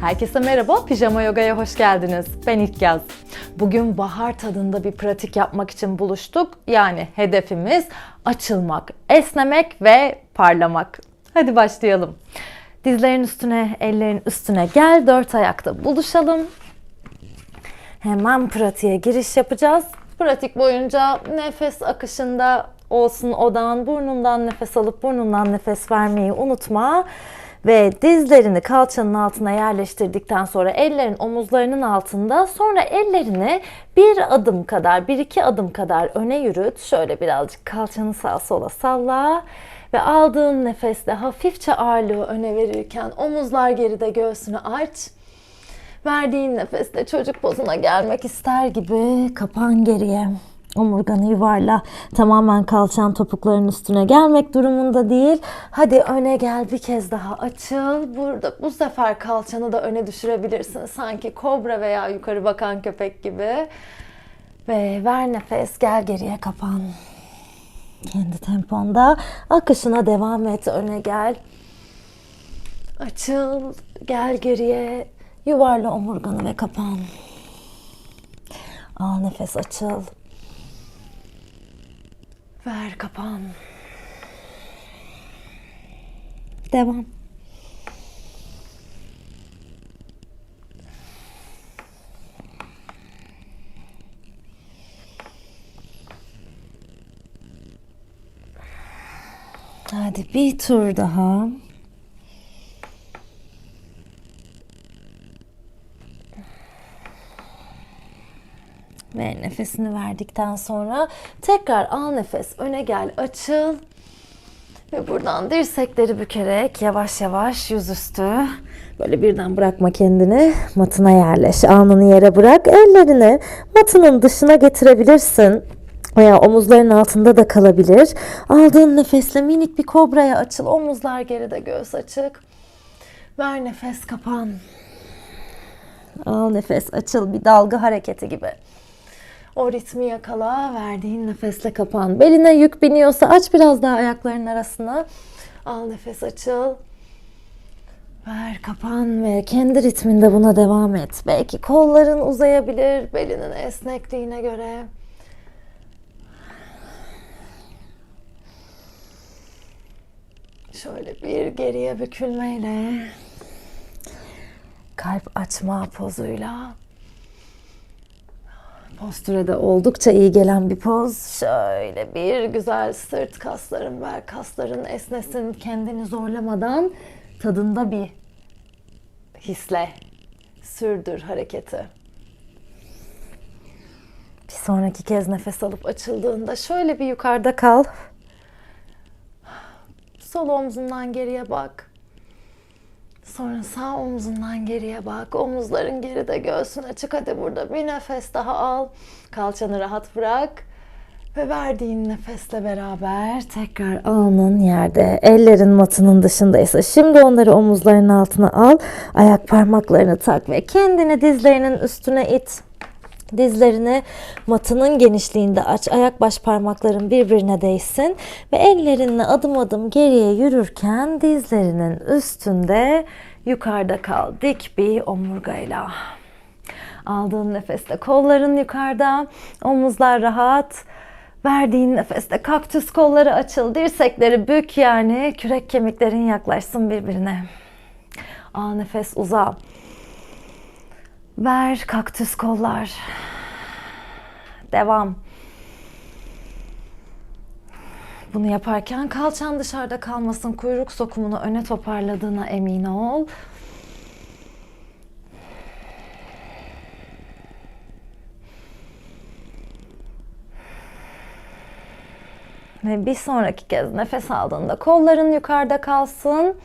Herkese merhaba, Pijama Yoga'ya hoş geldiniz. Ben İlkyaz. Bugün bahar tadında bir pratik yapmak için buluştuk. Yani hedefimiz açılmak, esnemek ve parlamak. Hadi başlayalım. Dizlerin üstüne, ellerin üstüne gel. Dört ayakta buluşalım. Hemen pratiğe giriş yapacağız. Pratik boyunca nefes akışında olsun odağın burnundan nefes alıp burnundan nefes vermeyi unutma. Ve dizlerini kalçanın altına yerleştirdikten sonra ellerin omuzlarının altında sonra ellerini bir adım kadar, bir iki adım kadar öne yürüt. Şöyle birazcık kalçanı sağa sola salla. Ve aldığın nefesle hafifçe ağırlığı öne verirken omuzlar geride göğsünü aç. Verdiğin nefesle çocuk pozuna gelmek ister gibi kapan geriye. Omurganı yuvarla. Tamamen kalçan topukların üstüne gelmek durumunda değil. Hadi öne gel bir kez daha açıl. Burada bu sefer kalçanı da öne düşürebilirsin. Sanki kobra veya yukarı bakan köpek gibi. Ve ver nefes gel geriye kapan. Kendi temponda akışına devam et. Öne gel. Açıl. Gel geriye. Yuvarla omurganı ve kapan. Al nefes açıl. Ver kapan. Devam. Hadi bir tur daha. Ve nefesini verdikten sonra tekrar al nefes öne gel açıl. Ve buradan dirsekleri bükerek yavaş yavaş yüzüstü böyle birden bırakma kendini matına yerleş. Alnını yere bırak. Ellerini matının dışına getirebilirsin. Veya omuzların altında da kalabilir. Aldığın nefesle minik bir kobraya açıl. Omuzlar geride göğüs açık. Ver nefes kapan. Al nefes açıl bir dalga hareketi gibi. O ritmi yakala, verdiğin nefesle kapan. Beline yük biniyorsa aç biraz daha ayakların arasına. Al nefes açıl. Ver kapan ve kendi ritminde buna devam et. Belki kolların uzayabilir belinin esnekliğine göre. Şöyle bir geriye bükülmeyle kalp açma pozuyla Postüre de oldukça iyi gelen bir poz. Şöyle bir güzel sırt kasların, bel kasların esnesin. Kendini zorlamadan tadında bir hisle sürdür hareketi. Bir sonraki kez nefes alıp açıldığında şöyle bir yukarıda kal. Sol omzundan geriye bak. Sonra sağ omzundan geriye bak. Omuzların geride, göğsün açık. Hadi burada bir nefes daha al. Kalçanı rahat bırak. Ve verdiğin nefesle beraber tekrar alnın yerde, ellerin matının dışındaysa şimdi onları omuzların altına al. Ayak parmaklarını tak ve kendini dizlerinin üstüne it. Dizlerini matının genişliğinde aç. Ayak baş parmakların birbirine değsin. Ve ellerinle adım adım geriye yürürken dizlerinin üstünde yukarıda kal. Dik bir omurgayla. Aldığın nefeste kolların yukarıda. Omuzlar rahat. Verdiğin nefeste kaktüs kolları açıl. Dirsekleri bük yani kürek kemiklerin yaklaşsın birbirine. Al nefes uza. Ver kaktüs kollar. Devam. Bunu yaparken kalçan dışarıda kalmasın. Kuyruk sokumunu öne toparladığına emin ol. Ve bir sonraki kez nefes aldığında kolların yukarıda kalsın.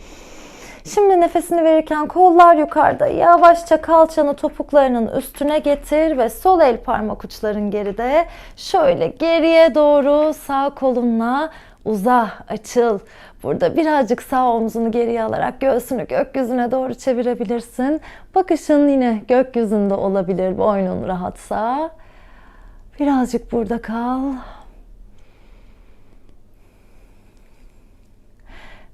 Şimdi nefesini verirken kollar yukarıda. Yavaşça kalçanı topuklarının üstüne getir ve sol el parmak uçların geride. Şöyle geriye doğru sağ kolunla uza, açıl. Burada birazcık sağ omzunu geriye alarak göğsünü gökyüzüne doğru çevirebilirsin. Bakışın yine gökyüzünde olabilir boynun rahatsa. Birazcık burada kal.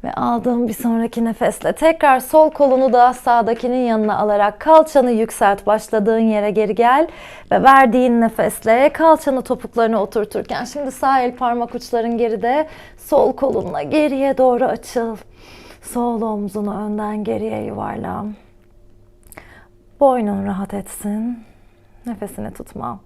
Ve aldığım bir sonraki nefesle tekrar sol kolunu da sağdakinin yanına alarak kalçanı yükselt. Başladığın yere geri gel ve verdiğin nefesle kalçanı topuklarına oturturken şimdi sağ el parmak uçların geride sol kolunla geriye doğru açıl. Sol omzunu önden geriye yuvarla. Boynun rahat etsin. Nefesini tutma.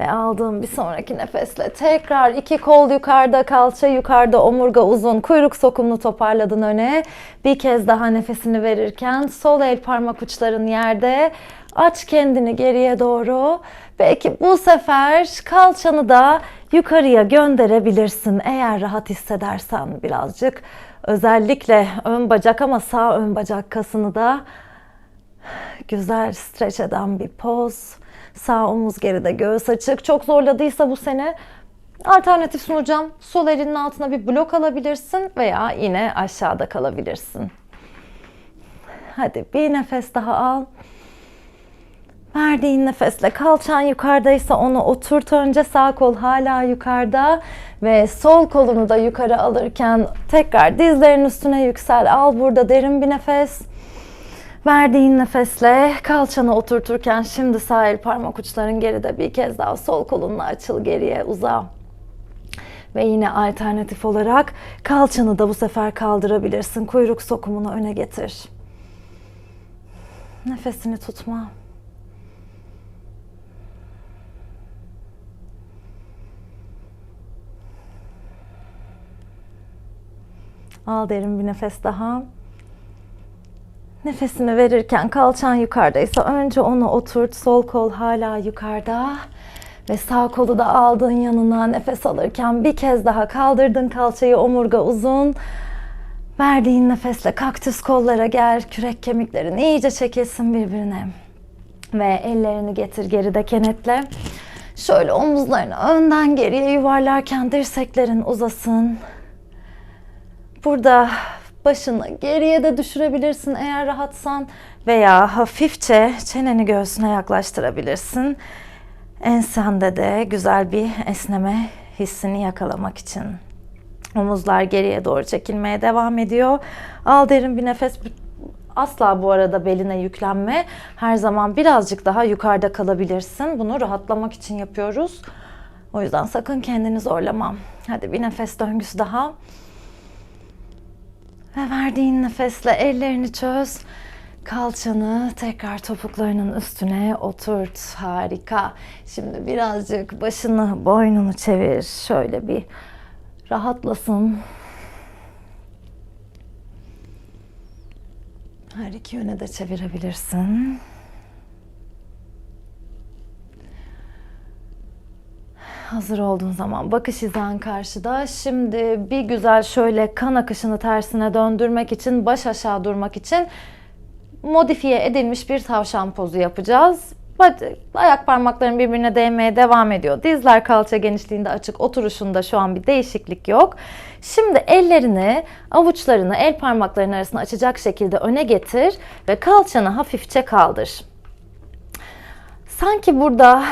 Ve aldığım bir sonraki nefesle tekrar iki kol yukarıda, kalça yukarıda, omurga uzun, kuyruk sokumlu toparladın öne. Bir kez daha nefesini verirken sol el parmak uçların yerde. Aç kendini geriye doğru. Belki bu sefer kalçanı da yukarıya gönderebilirsin eğer rahat hissedersen birazcık. Özellikle ön bacak ama sağ ön bacak kasını da güzel streç eden bir poz. Sağ omuz geride, göğüs açık. Çok zorladıysa bu seni alternatif sunacağım. Sol elinin altına bir blok alabilirsin veya yine aşağıda kalabilirsin. Hadi bir nefes daha al. Verdiğin nefesle kalçan yukarıdaysa onu oturt önce sağ kol hala yukarıda ve sol kolunu da yukarı alırken tekrar dizlerin üstüne yüksel. Al burada derin bir nefes. Verdiğin nefesle kalçanı oturturken şimdi sağ el parmak uçların geride bir kez daha sol kolunla açıl geriye uza. Ve yine alternatif olarak kalçanı da bu sefer kaldırabilirsin. Kuyruk sokumunu öne getir. Nefesini tutma. Al derin bir nefes daha. Nefesini verirken kalçan yukarıdaysa önce onu oturt. Sol kol hala yukarıda. Ve sağ kolu da aldın yanına nefes alırken bir kez daha kaldırdın kalçayı omurga uzun. Verdiğin nefesle kaktüs kollara gel. Kürek kemiklerin iyice çekilsin birbirine. Ve ellerini getir geride kenetle. Şöyle omuzlarını önden geriye yuvarlarken dirseklerin uzasın. Burada başını geriye de düşürebilirsin eğer rahatsan veya hafifçe çeneni göğsüne yaklaştırabilirsin. Ensende de güzel bir esneme hissini yakalamak için. Omuzlar geriye doğru çekilmeye devam ediyor. Al derin bir nefes. Asla bu arada beline yüklenme. Her zaman birazcık daha yukarıda kalabilirsin. Bunu rahatlamak için yapıyoruz. O yüzden sakın kendini zorlama. Hadi bir nefes döngüsü daha. Ve verdiğin nefesle ellerini çöz. Kalçanı tekrar topuklarının üstüne oturt. Harika. Şimdi birazcık başını, boynunu çevir. Şöyle bir rahatlasın. Her iki yöne de çevirebilirsin. Hazır olduğun zaman bakış hizan karşıda. Şimdi bir güzel şöyle kan akışını tersine döndürmek için, baş aşağı durmak için modifiye edilmiş bir tavşan pozu yapacağız. Ayak parmakların birbirine değmeye devam ediyor. Dizler kalça genişliğinde açık. Oturuşunda şu an bir değişiklik yok. Şimdi ellerini, avuçlarını el parmaklarının arasına açacak şekilde öne getir ve kalçanı hafifçe kaldır. Sanki burada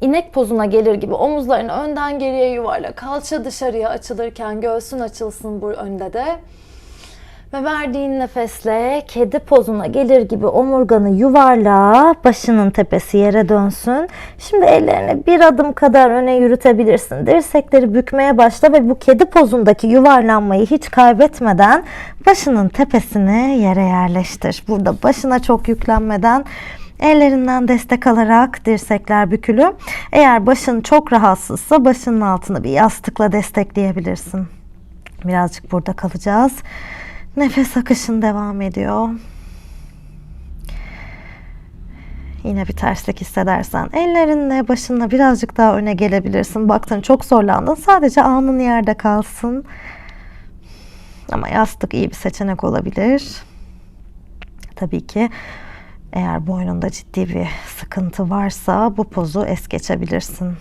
inek pozuna gelir gibi omuzlarını önden geriye yuvarla. Kalça dışarıya açılırken göğsün açılsın bu önde de. Ve verdiğin nefesle kedi pozuna gelir gibi omurganı yuvarla, başının tepesi yere dönsün. Şimdi ellerini bir adım kadar öne yürütebilirsin. Dirsekleri bükmeye başla ve bu kedi pozundaki yuvarlanmayı hiç kaybetmeden başının tepesini yere yerleştir. Burada başına çok yüklenmeden Ellerinden destek alarak dirsekler bükülü. Eğer başın çok rahatsızsa başının altını bir yastıkla destekleyebilirsin. Birazcık burada kalacağız. Nefes akışın devam ediyor. Yine bir terslik hissedersen ellerinle başınla birazcık daha öne gelebilirsin. Baktın çok zorlandın. Sadece alnın yerde kalsın. Ama yastık iyi bir seçenek olabilir. Tabii ki eğer boynunda ciddi bir sıkıntı varsa bu pozu es geçebilirsin.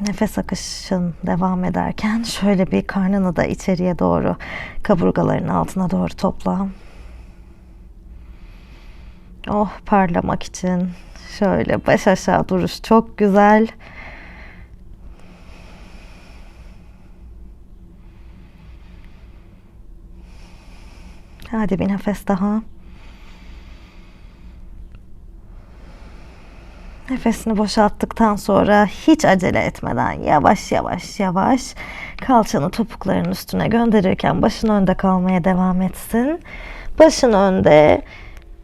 Nefes akışın devam ederken şöyle bir karnını da içeriye doğru kaburgaların altına doğru topla. Oh parlamak için şöyle baş aşağı duruş çok güzel. Hadi bir nefes daha. Nefesini boşalttıktan sonra hiç acele etmeden yavaş yavaş yavaş kalçanı topukların üstüne gönderirken başın önde kalmaya devam etsin. Başın önde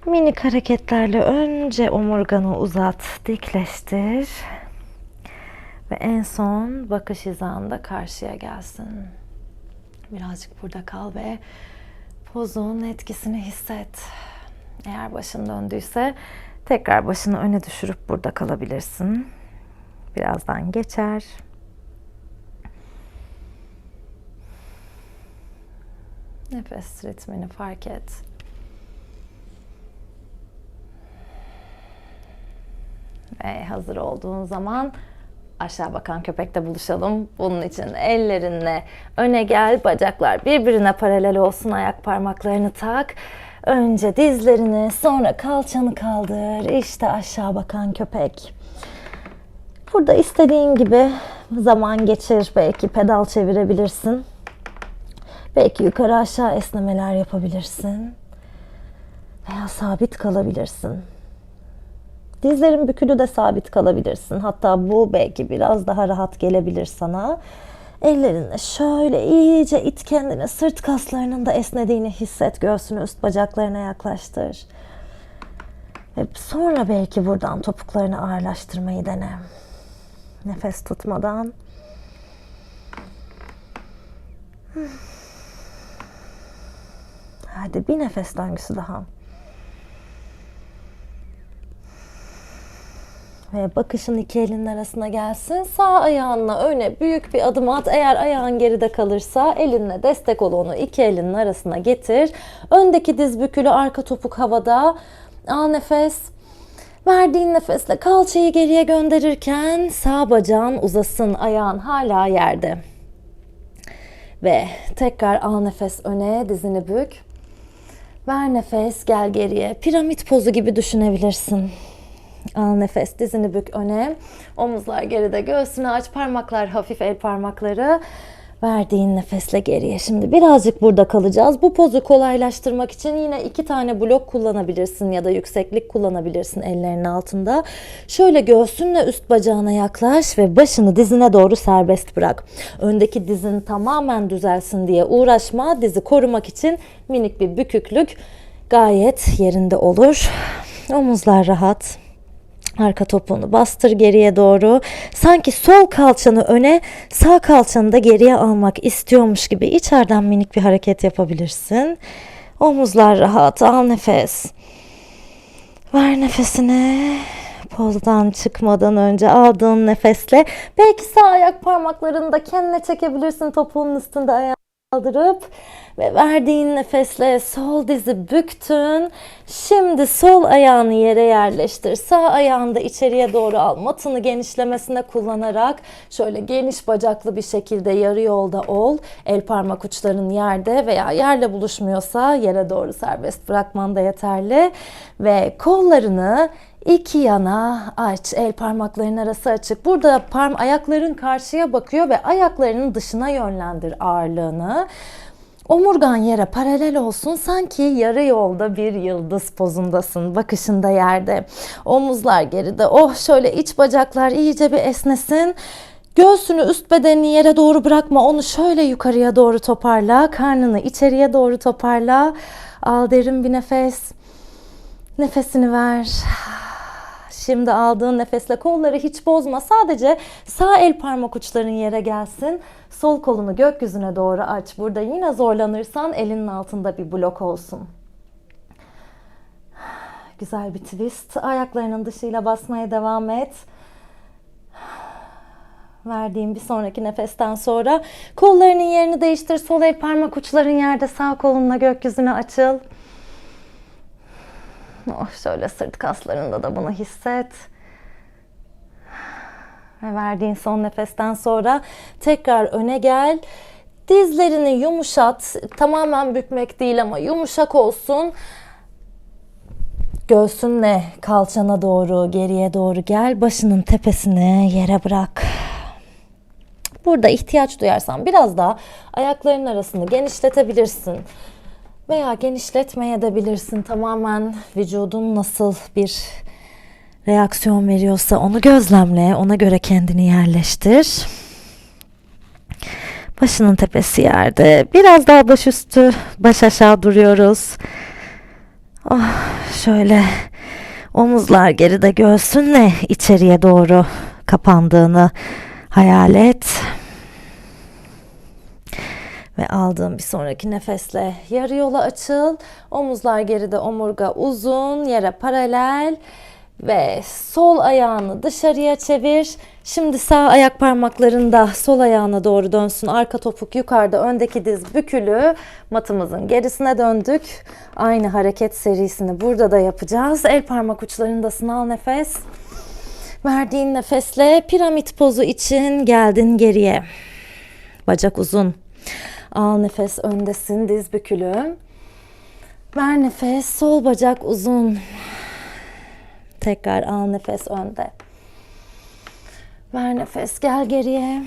minik hareketlerle önce omurganı uzat, dikleştir. Ve en son bakış hizanda karşıya gelsin. Birazcık burada kal ve pozun etkisini hisset. Eğer başın döndüyse tekrar başını öne düşürüp burada kalabilirsin. Birazdan geçer. Nefes ritmini fark et. Ve hazır olduğun zaman aşağı bakan köpekte buluşalım. Bunun için ellerinle öne gel, bacaklar birbirine paralel olsun, ayak parmaklarını tak. Önce dizlerini, sonra kalçanı kaldır. İşte aşağı bakan köpek. Burada istediğin gibi zaman geçir. Belki pedal çevirebilirsin. Belki yukarı aşağı esnemeler yapabilirsin. Veya sabit kalabilirsin. Dizlerin bükülü de sabit kalabilirsin. Hatta bu belki biraz daha rahat gelebilir sana. Ellerini şöyle iyice it kendini. Sırt kaslarının da esnediğini hisset. Göğsünü üst bacaklarına yaklaştır. Ve sonra belki buradan topuklarını ağırlaştırmayı dene. Nefes tutmadan. Hadi bir nefes döngüsü daha. Ve bakışın iki elinin arasına gelsin. Sağ ayağınla öne büyük bir adım at. Eğer ayağın geride kalırsa elinle destek ol onu iki elinin arasına getir. Öndeki diz bükülü arka topuk havada. Al nefes. Verdiğin nefesle kalçayı geriye gönderirken sağ bacağın uzasın. Ayağın hala yerde. Ve tekrar al nefes öne, dizini bük. Ver nefes, gel geriye. Piramit pozu gibi düşünebilirsin. Al nefes, dizini bük öne. Omuzlar geride, göğsünü aç, parmaklar hafif el parmakları. Verdiğin nefesle geriye. Şimdi birazcık burada kalacağız. Bu pozu kolaylaştırmak için yine iki tane blok kullanabilirsin ya da yükseklik kullanabilirsin ellerinin altında. Şöyle göğsünle üst bacağına yaklaş ve başını dizine doğru serbest bırak. Öndeki dizin tamamen düzelsin diye uğraşma. Dizi korumak için minik bir büküklük gayet yerinde olur. Omuzlar rahat. Arka topuğunu bastır geriye doğru. Sanki sol kalçanı öne, sağ kalçanı da geriye almak istiyormuş gibi içeriden minik bir hareket yapabilirsin. Omuzlar rahat. Al nefes. Ver nefesini. Pozdan çıkmadan önce aldığın nefesle belki sağ ayak parmaklarını da kendine çekebilirsin topuğun üstünde ayağı kaldırıp ve verdiğin nefesle sol dizi büktün. Şimdi sol ayağını yere yerleştir. Sağ ayağını da içeriye doğru al. Matını genişlemesine kullanarak şöyle geniş bacaklı bir şekilde yarı yolda ol. El parmak uçların yerde veya yerle buluşmuyorsa yere doğru serbest bırakman da yeterli. Ve kollarını iki yana aç. El parmakların arası açık. Burada parm ayakların karşıya bakıyor ve ayaklarının dışına yönlendir ağırlığını. Omurgan yere paralel olsun sanki yarı yolda bir yıldız pozundasın bakışında yerde. Omuzlar geride. Oh şöyle iç bacaklar iyice bir esnesin. Göğsünü üst bedenini yere doğru bırakma onu şöyle yukarıya doğru toparla. Karnını içeriye doğru toparla. Al derin bir nefes. Nefesini ver Şimdi aldığın nefesle kolları hiç bozma. Sadece sağ el parmak uçların yere gelsin. Sol kolunu gökyüzüne doğru aç. Burada yine zorlanırsan elinin altında bir blok olsun. Güzel bir twist. Ayaklarının dışıyla basmaya devam et. Verdiğim bir sonraki nefesten sonra kollarının yerini değiştir. Sol el parmak uçların yerde, sağ kolunla gökyüzüne açıl. Oh, şöyle sırt kaslarında da bunu hisset. Ve verdiğin son nefesten sonra tekrar öne gel. Dizlerini yumuşat. Tamamen bükmek değil ama yumuşak olsun. Göğsünle kalçana doğru, geriye doğru gel. Başının tepesini yere bırak. Burada ihtiyaç duyarsan biraz daha ayakların arasını genişletebilirsin. Veya genişletmeye de bilirsin. Tamamen vücudun nasıl bir reaksiyon veriyorsa onu gözlemle. Ona göre kendini yerleştir. Başının tepesi yerde. Biraz daha başüstü, baş aşağı duruyoruz. Oh, şöyle omuzlar geride göğsünle içeriye doğru kapandığını hayal et. Ve aldığım bir sonraki nefesle yarı yola açıl. Omuzlar geride, omurga uzun, yere paralel. Ve sol ayağını dışarıya çevir. Şimdi sağ ayak parmaklarını da sol ayağına doğru dönsün. Arka topuk yukarıda, öndeki diz bükülü. Matımızın gerisine döndük. Aynı hareket serisini burada da yapacağız. El parmak uçlarında sınav nefes. Verdiğin nefesle piramit pozu için geldin geriye. Bacak uzun. Al nefes öndesin, diz bükülü. Ver nefes, sol bacak uzun. Tekrar al nefes önde. Ver nefes, gel geriye.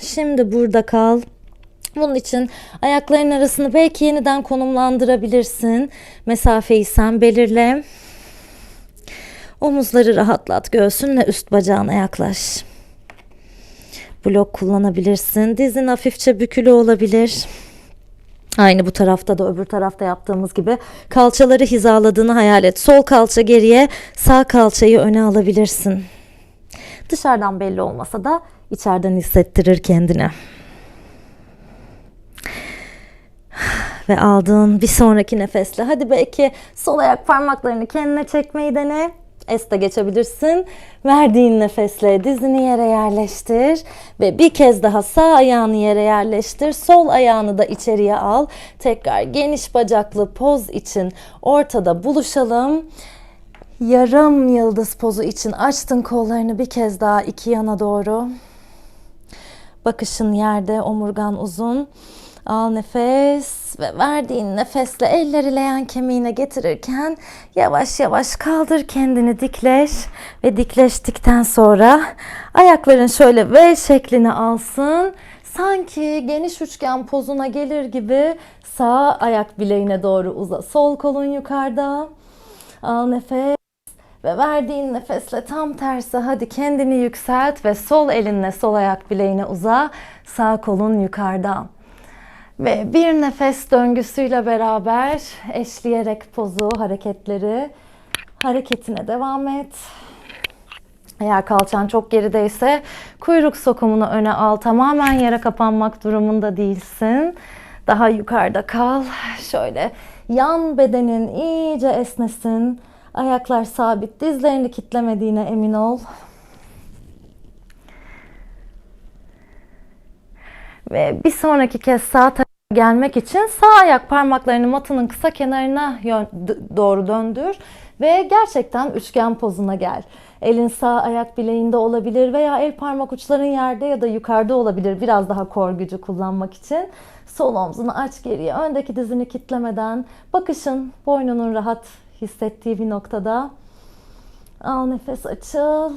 Şimdi burada kal. Bunun için ayakların arasını belki yeniden konumlandırabilirsin. Mesafeyi sen belirle. Omuzları rahatlat. Göğsünle üst bacağına yaklaş. Blok kullanabilirsin. Dizin hafifçe bükülü olabilir. Aynı bu tarafta da öbür tarafta yaptığımız gibi kalçaları hizaladığını hayal et. Sol kalça geriye, sağ kalçayı öne alabilirsin. Dışarıdan belli olmasa da içeriden hissettirir kendine. Ve aldığın bir sonraki nefesle hadi belki sol ayak parmaklarını kendine çekmeyi dene. Es de geçebilirsin. Verdiğin nefesle dizini yere yerleştir ve bir kez daha sağ ayağını yere yerleştir. Sol ayağını da içeriye al. Tekrar geniş bacaklı poz için ortada buluşalım. Yarım yıldız pozu için açtın kollarını bir kez daha iki yana doğru. Bakışın yerde, omurgan uzun. Al nefes ve verdiğin nefesle elleri leğen kemiğine getirirken yavaş yavaş kaldır kendini dikleş ve dikleştikten sonra ayakların şöyle V şeklini alsın. Sanki geniş üçgen pozuna gelir gibi sağ ayak bileğine doğru uza. Sol kolun yukarıda. Al nefes ve verdiğin nefesle tam tersi hadi kendini yükselt ve sol elinle sol ayak bileğine uza. Sağ kolun yukarıda. Ve bir nefes döngüsüyle beraber eşleyerek pozu, hareketleri hareketine devam et. Eğer kalçan çok gerideyse kuyruk sokumunu öne al. Tamamen yere kapanmak durumunda değilsin. Daha yukarıda kal. Şöyle yan bedenin iyice esnesin. Ayaklar sabit. Dizlerini kitlemediğine emin ol. Ve bir sonraki kez sağ gelmek için sağ ayak parmaklarını matının kısa kenarına doğru döndür ve gerçekten üçgen pozuna gel. Elin sağ ayak bileğinde olabilir veya el parmak uçların yerde ya da yukarıda olabilir biraz daha kor gücü kullanmak için. Sol omzunu aç geriye, öndeki dizini kitlemeden bakışın boynunun rahat hissettiği bir noktada. Al nefes açıl.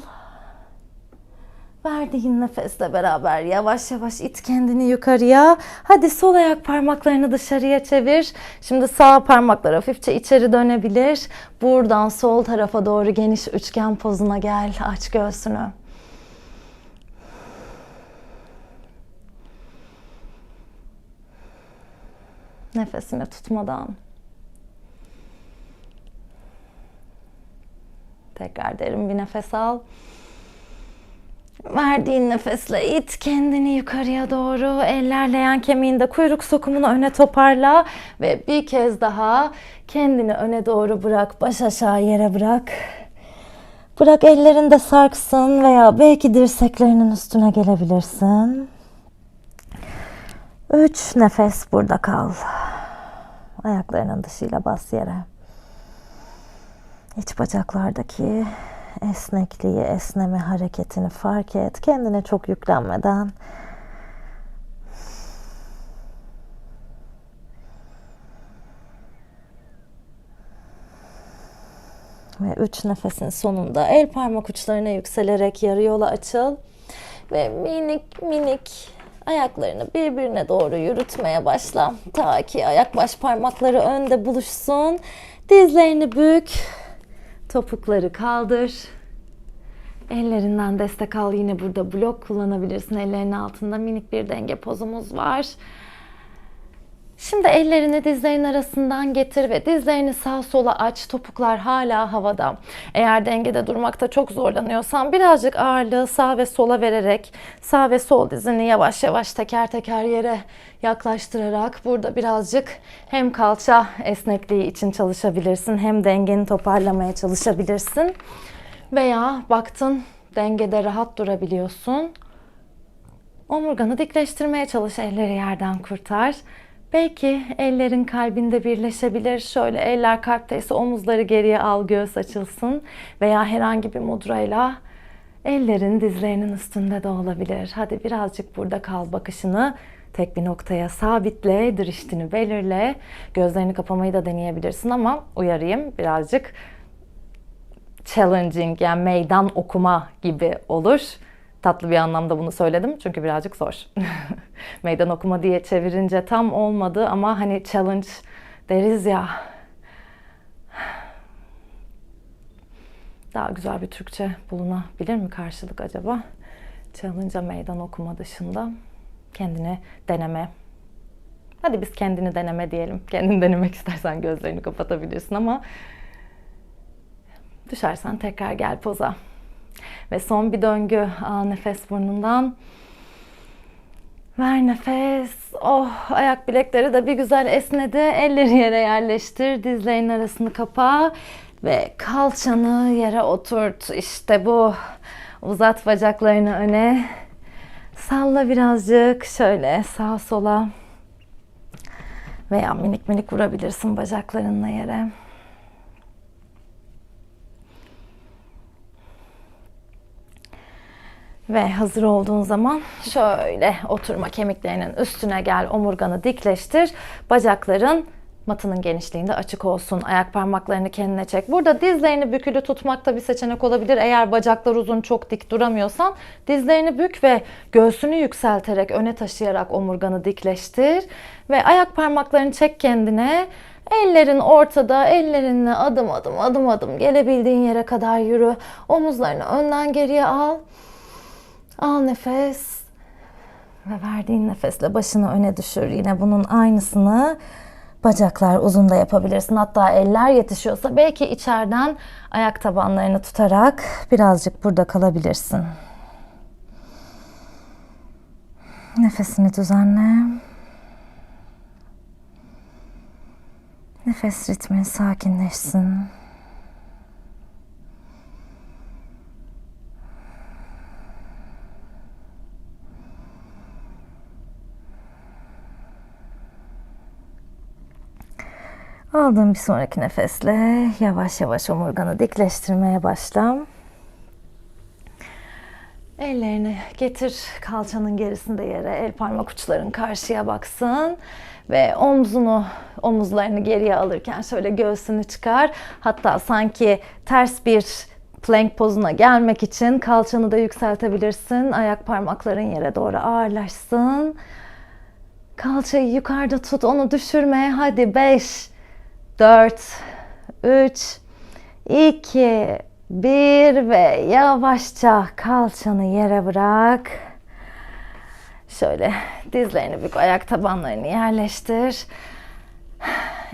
Verdiğin nefesle beraber yavaş yavaş it kendini yukarıya. Hadi sol ayak parmaklarını dışarıya çevir. Şimdi sağ parmaklar hafifçe içeri dönebilir. Buradan sol tarafa doğru geniş üçgen pozuna gel. Aç göğsünü. Nefesini tutmadan. Tekrar derin bir nefes al. Verdiğin nefesle it kendini yukarıya doğru. Ellerle yan kemiğinde kuyruk sokumunu öne toparla. Ve bir kez daha kendini öne doğru bırak. Baş aşağı yere bırak. Bırak ellerinde sarksın veya belki dirseklerinin üstüne gelebilirsin. Üç nefes burada kal. Ayaklarının dışıyla bas yere. İç bacaklardaki esnekliği, esneme hareketini fark et. Kendine çok yüklenmeden. Ve üç nefesin sonunda el parmak uçlarına yükselerek yarı yola açıl. Ve minik minik Ayaklarını birbirine doğru yürütmeye başla. Ta ki ayak baş parmakları önde buluşsun. Dizlerini bük. Topukları kaldır. Ellerinden destek al. Yine burada blok kullanabilirsin. Ellerinin altında minik bir denge pozumuz var. Şimdi ellerini dizlerin arasından getir ve dizlerini sağ sola aç. Topuklar hala havada. Eğer dengede durmakta çok zorlanıyorsan birazcık ağırlığı sağ ve sola vererek sağ ve sol dizini yavaş yavaş teker teker yere yaklaştırarak burada birazcık hem kalça esnekliği için çalışabilirsin hem dengeni toparlamaya çalışabilirsin. Veya baktın dengede rahat durabiliyorsun. Omurganı dikleştirmeye çalış, elleri yerden kurtar. Belki ellerin kalbinde birleşebilir. Şöyle eller kalpteyse omuzları geriye al, göğüs açılsın. Veya herhangi bir mudrayla ellerin dizlerinin üstünde de olabilir. Hadi birazcık burada kal bakışını tek bir noktaya sabitle, diriştini belirle. Gözlerini kapamayı da deneyebilirsin ama uyarayım birazcık challenging yani meydan okuma gibi olur. Tatlı bir anlamda bunu söyledim çünkü birazcık zor. meydan okuma diye çevirince tam olmadı ama hani challenge deriz ya. Daha güzel bir Türkçe bulunabilir mi karşılık acaba? Challenge'a meydan okuma dışında kendini deneme. Hadi biz kendini deneme diyelim. Kendini denemek istersen gözlerini kapatabilirsin ama Düşersen tekrar gel poza. Ve son bir döngü. Al nefes burnundan. Ver nefes. Oh ayak bilekleri de bir güzel esnedi. Elleri yere yerleştir. Dizlerin arasını kapa. Ve kalçanı yere oturt. İşte bu. Uzat bacaklarını öne. Salla birazcık. Şöyle sağa sola. Veya minik minik vurabilirsin bacaklarınla yere. Ve hazır olduğun zaman şöyle oturma kemiklerinin üstüne gel, omurganı dikleştir. Bacakların matının genişliğinde açık olsun. Ayak parmaklarını kendine çek. Burada dizlerini bükülü tutmak da bir seçenek olabilir. Eğer bacaklar uzun çok dik duramıyorsan dizlerini bük ve göğsünü yükselterek öne taşıyarak omurganı dikleştir. Ve ayak parmaklarını çek kendine. Ellerin ortada, ellerinle adım adım adım adım gelebildiğin yere kadar yürü. Omuzlarını önden geriye al. Al nefes ve verdiğin nefesle başını öne düşür. Yine bunun aynısını bacaklar uzun da yapabilirsin. Hatta eller yetişiyorsa belki içeriden ayak tabanlarını tutarak birazcık burada kalabilirsin. Nefesini düzenle. Nefes ritmin sakinleşsin. Aldığım bir sonraki nefesle yavaş yavaş omurganı dikleştirmeye başla. Ellerini getir kalçanın gerisinde yere, el parmak uçların karşıya baksın ve omzunu, omuzlarını geriye alırken şöyle göğsünü çıkar. Hatta sanki ters bir plank pozuna gelmek için kalçanı da yükseltebilirsin. Ayak parmakların yere doğru ağırlaşsın. Kalçayı yukarıda tut, onu düşürme. Hadi 5 4, 3, 2, 1 ve yavaşça kalçanı yere bırak. Şöyle dizlerini bük, ayak tabanlarını yerleştir.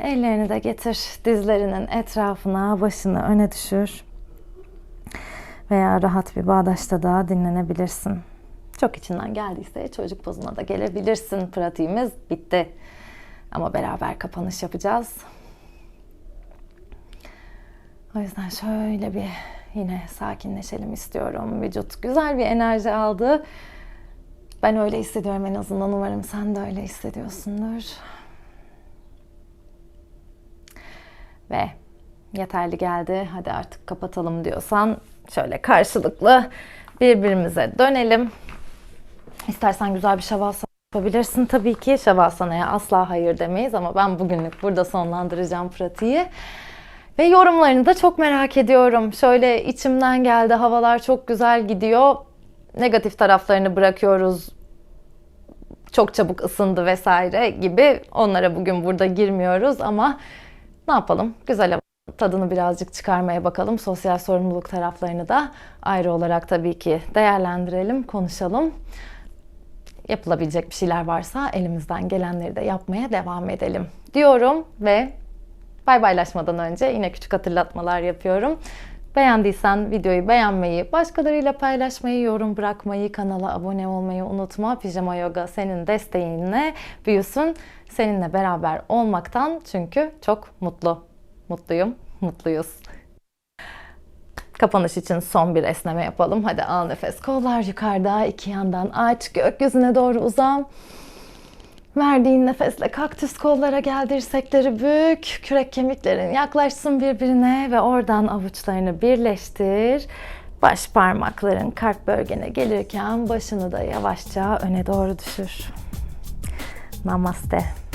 Ellerini de getir dizlerinin etrafına, başını öne düşür. Veya rahat bir bağdaşta da dinlenebilirsin. Çok içinden geldiyse çocuk pozuna da gelebilirsin. Pratiğimiz bitti. Ama beraber kapanış yapacağız. O yüzden şöyle bir yine sakinleşelim istiyorum. Vücut güzel bir enerji aldı. Ben öyle hissediyorum en azından. Umarım sen de öyle hissediyorsundur. Ve yeterli geldi. Hadi artık kapatalım diyorsan şöyle karşılıklı birbirimize dönelim. İstersen güzel bir şavasa yapabilirsin. Tabii ki şavasanaya asla hayır demeyiz ama ben bugünlük burada sonlandıracağım pratiği. Ve yorumlarını da çok merak ediyorum. Şöyle içimden geldi, havalar çok güzel gidiyor. Negatif taraflarını bırakıyoruz. çok çabuk ısındı vesaire gibi onlara bugün burada girmiyoruz ama ne yapalım? Güzel hava tadını birazcık çıkarmaya bakalım. Sosyal sorumluluk taraflarını da ayrı olarak tabii ki değerlendirelim, konuşalım. Yapılabilecek bir şeyler varsa elimizden gelenleri de yapmaya devam edelim diyorum ve bay baylaşmadan önce yine küçük hatırlatmalar yapıyorum. Beğendiysen videoyu beğenmeyi, başkalarıyla paylaşmayı, yorum bırakmayı, kanala abone olmayı unutma. Pijama Yoga senin desteğinle büyüsün. Seninle beraber olmaktan çünkü çok mutlu. Mutluyum, mutluyuz. Kapanış için son bir esneme yapalım. Hadi al nefes. Kollar yukarıda, iki yandan aç, gökyüzüne doğru uzan. Verdiğin nefesle kaktüs kollara gel, dirsekleri bük, kürek kemiklerin yaklaşsın birbirine ve oradan avuçlarını birleştir. Baş parmakların kalp bölgene gelirken başını da yavaşça öne doğru düşür. Namaste.